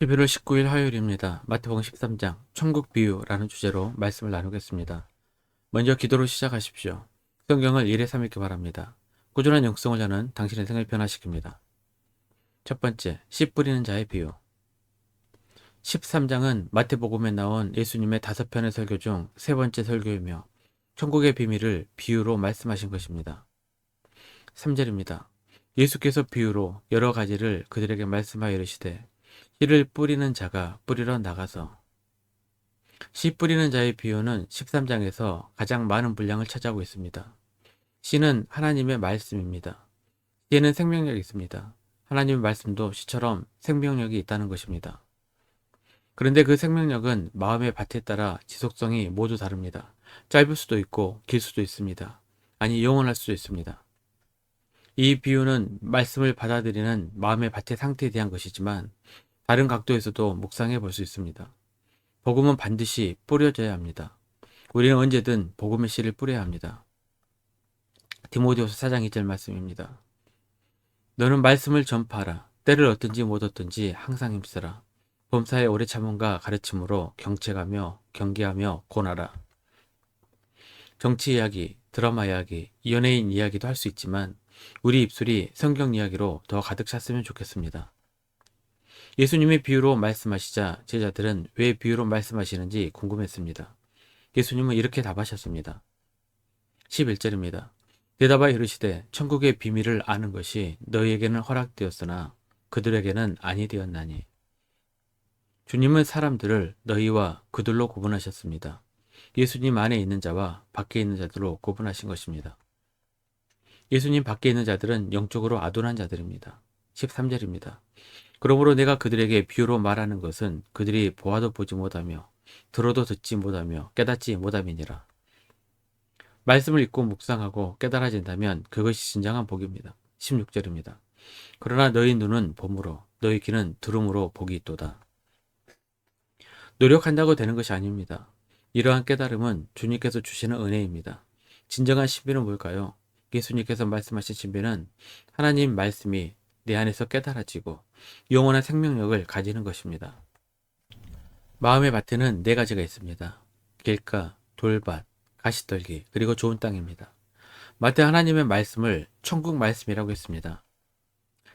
11월 19일 화요일입니다. 마태복음 13장 천국 비유라는 주제로 말씀을 나누겠습니다. 먼저 기도로 시작하십시오. 성경을 1회 3읽기 바랍니다. 꾸준한 영성을 여는 당신의 생을 변화시킵니다. 첫 번째, 씨 뿌리는 자의 비유. 13장은 마태복음에 나온 예수님의 다섯 편의 설교 중 세 번째 설교이며 천국의 비밀을 비유로 말씀하신 것입니다. 3절입니다. 예수께서 비유로 여러 가지를 그들에게 말씀하여 이르시되 씨를 뿌리는 자가 뿌리러 나가서 씨 뿌리는 자의 비유는 13장에서 가장 많은 분량을 차지하고 있습니다. 씨는 하나님의 말씀입니다. 씨에는 생명력이 있습니다. 하나님의 말씀도 씨처럼 생명력이 있다는 것입니다. 그런데 그 생명력은 마음의 밭에 따라 지속성이 모두 다릅니다. 짧을 수도 있고 길 수도 있습니다. 아니 영원할 수도 있습니다. 이 비유는 말씀을 받아들이는 마음의 밭의 상태에 대한 것이지만 다른 각도에서도 묵상해 볼 수 있습니다. 복음은 반드시 뿌려져야 합니다. 우리는 언제든 복음의 씨를 뿌려야 합니다. 디모데후서 4장 2절 말씀입니다. 너는 말씀을 전파하라. 때를 얻든지 못 얻든지 항상 힘쓰라. 범사의 오래 참음과 가르침으로 경책하며 경계하며 권하라. 정치 이야기, 드라마 이야기, 연예인 이야기도 할 수 있지만 우리 입술이 성경 이야기로 더 가득 찼으면 좋겠습니다. 예수님의 비유로 말씀하시자 제자들은 왜 비유로 말씀하시는지 궁금했습니다. 예수님은 이렇게 답하셨습니다. 11절입니다. 대답하여 이르시되 천국의 비밀을 아는 것이 너희에게는 허락되었으나 그들에게는 아니 되었나니. 주님은 사람들을 너희와 그들로 구분하셨습니다. 예수님 안에 있는 자와 밖에 있는 자들로 구분하신 것입니다. 예수님 밖에 있는 자들은 영적으로 아둔한 자들입니다. 13절입니다. 그러므로 내가 그들에게 비유로 말하는 것은 그들이 보아도 보지 못하며 들어도 듣지 못하며 깨닫지 못함이니라. 말씀을 읽고 묵상하고 깨달아진다면 그것이 진정한 복입니다. 16절입니다. 그러나 너희 눈은 봄으로 너희 귀는 들음으로 복이 있도다. 노력한다고 되는 것이 아닙니다. 이러한 깨달음은 주님께서 주시는 은혜입니다. 진정한 신비는 뭘까요? 예수님께서 말씀하신 신비는 하나님 말씀이 내 안에서 깨달아지고 영원한 생명력을 가지는 것입니다. 마음의 밭에는 네 가지가 있습니다. 길가, 돌밭, 가시떨기, 그리고 좋은 땅입니다. 마태 하나님의 말씀을 천국 말씀이라고 했습니다.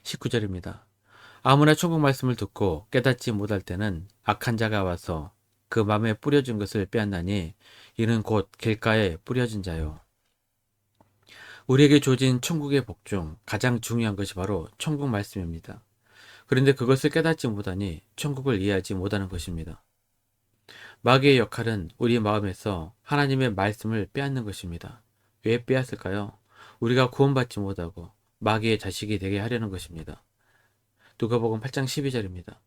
19절입니다. 아무나 천국 말씀을 듣고 깨닫지 못할 때는 악한 자가 와서 그 마음에 뿌려진 것을 빼앗나니 이는 곧 길가에 뿌려진 자요. 우리에게 주어진 천국의 복중 가장 중요한 것이 바로 천국 말씀입니다. 그런데 그것을 깨닫지 못하니 천국을 이해하지 못하는 것입니다. 마귀의 역할은 우리 마음에서 하나님의 말씀을 빼앗는 것입니다. 왜 빼앗을까요? 우리가 구원받지 못하고 마귀의 자식이 되게 하려는 것입니다. 누가복음 8장 12절입니다.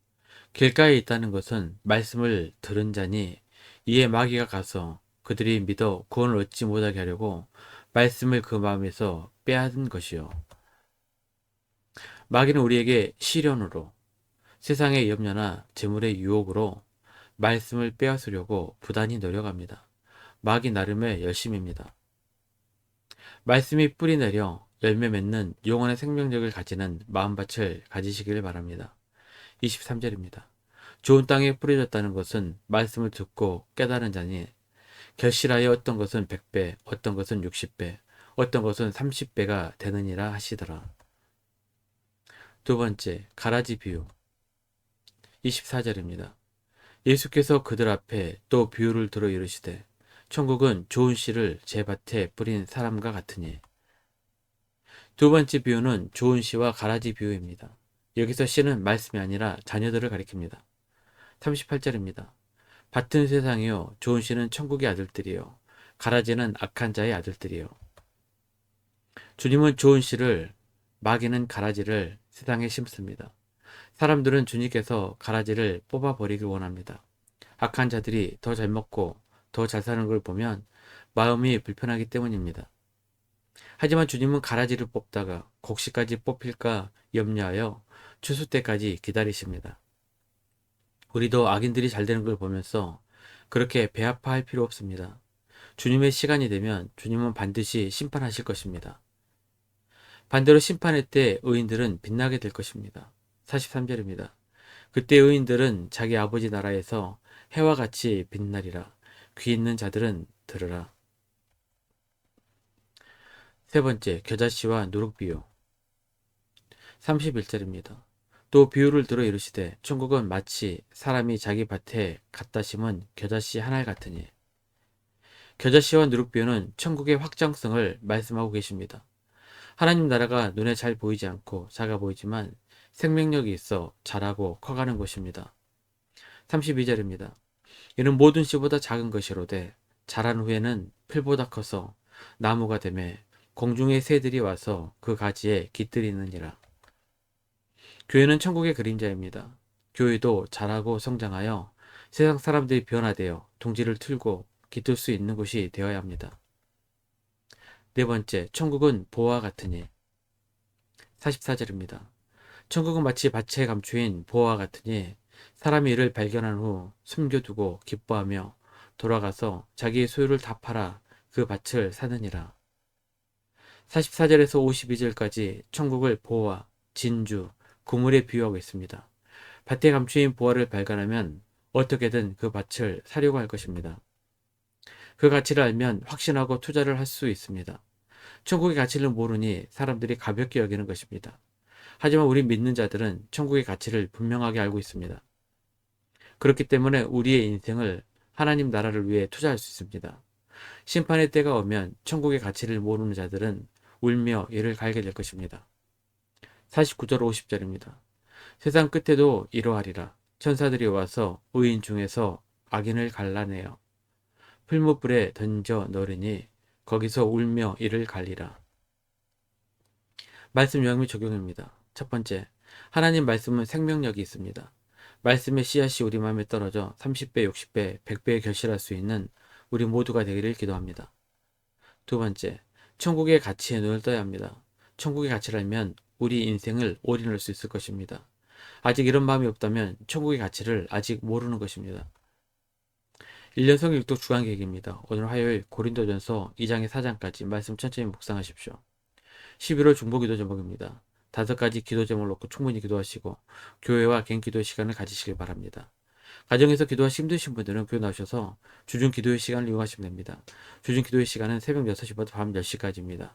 길가에 있다는 것은 말씀을 들은 자니 이에 마귀가 가서 그들이 믿어 구원을 얻지 못하게 하려고 말씀을 그 마음에서 빼앗은 것이요. 마귀는 우리에게 시련으로 세상의 염려나 재물의 유혹으로 말씀을 빼앗으려고 부단히 노력합니다. 마귀 나름의 열심입니다. 말씀이 뿌리 내려 열매 맺는 영원의 생명력을 가지는 마음밭을 가지시길 바랍니다. 23절입니다. 좋은 땅에 뿌려졌다는 것은 말씀을 듣고 깨달은 자니 결실하여 어떤 것은 100배, 어떤 것은 60배, 어떤 것은 30배가 되느니라 하시더라. 두 번째, 가라지 비유. 24절입니다. 예수께서 그들 앞에 또 비유를 들어 이르시되 천국은 좋은 씨를 제 밭에 뿌린 사람과 같으니 두 번째 비유는 좋은 씨와 가라지 비유입니다. 여기서 씨는 말씀이 아니라 자녀들을 가리킵니다. 38절입니다. 밭은 세상이요 좋은 씨는 천국의 아들들이요 가라지는 악한 자의 아들들이요 주님은 좋은 씨를 마귀는 가라지를 세상에 심습니다. 사람들은 주님께서 가라지를 뽑아버리길 원합니다. 악한 자들이 더 잘 먹고 더 잘 사는 걸 보면 마음이 불편하기 때문입니다. 하지만 주님은 가라지를 뽑다가 곡식까지 뽑힐까 염려하여 추수 때까지 기다리십니다. 우리도 악인들이 잘 되는 걸 보면서 그렇게 배 아파할 필요 없습니다. 주님의 시간이 되면 주님은 반드시 심판하실 것입니다. 반대로 심판의 때 의인들은 빛나게 될 것입니다. 43절입니다. 그때 의인들은 자기 아버지 나라에서 해와 같이 빛나리라. 귀 있는 자들은 들으라. 세 번째, 겨자씨와 누룩비유. 31절입니다. 또 비유를 들어 이르시되 천국은 마치 사람이 자기 밭에 갖다 심은 겨자씨 한알 같으니 겨자씨와 누룩비유는 천국의 확장성을 말씀하고 계십니다. 하나님 나라가 눈에 잘 보이지 않고 작아 보이지만 생명력이 있어 자라고 커가는 것입니다. 32절입니다. 이는 모든 씨보다 작은 것이로되 자란 후에는 풀보다 커서 나무가 되매 공중의 새들이 와서 그 가지에 깃들이느니라. 교회는 천국의 그림자입니다. 교회도 자라고 성장하여 세상 사람들이 변화되어 둥지를 틀고 깃들 수 있는 곳이 되어야 합니다. 네 번째, 천국은 보화 같으니 44절입니다. 천국은 마치 밭에 감추인 보화 같으니 사람이 이를 발견한 후 숨겨두고 기뻐하며 돌아가서 자기의 소유를 다 팔아 그 밭을 사느니라. 44절에서 52절까지 천국을 보화, 진주, 구물에 비유하고 있습니다. 밭에 감추인 보화를 발견하면 어떻게든 그 밭을 사려고 할 것입니다. 그 가치를 알면 확신하고 투자를 할 수 있습니다. 천국의 가치를 모르니 사람들이 가볍게 여기는 것입니다. 하지만 우리 믿는 자들은 천국의 가치를 분명하게 알고 있습니다. 그렇기 때문에 우리의 인생을 하나님 나라를 위해 투자할 수 있습니다. 심판의 때가 오면 천국의 가치를 모르는 자들은 울며 이를 갈게 될 것입니다. 49절 50절입니다. 세상 끝에도 이러하리라. 천사들이 와서 의인 중에서 악인을 갈라내어 풀무불에 던져 넣으니 거기서 울며 이를 갈리라. 말씀 요약및 적용입니다. 첫 번째, 하나님 말씀은 생명력이 있습니다. 말씀의 씨앗이 우리 마음에 떨어져 30배, 60배, 100배 결실할 수 있는 우리 모두가 되기를 기도합니다. 두 번째, 천국의 가치에 눈을 떠야 합니다. 천국의 가치를 알면 우리 인생을 올인할 수 있을 것입니다. 아직 이런 마음이 없다면 천국의 가치를 아직 모르는 것입니다. 1년 성경 읽독 주간 계획입니다. 오늘 화요일 고린도전서 2장의 4장까지 말씀 천천히 묵상하십시오. 11월 중보기도 제목입니다. 다섯 가지 기도 제목을 놓고 충분히 기도하시고 교회와 개인 기도의 시간을 가지시길 바랍니다. 가정에서 기도하시 힘드신 분들은 교회 나오셔서 주중 기도의 시간을 이용하시면 됩니다. 주중 기도의 시간은 새벽 6시부터 밤 10시까지입니다.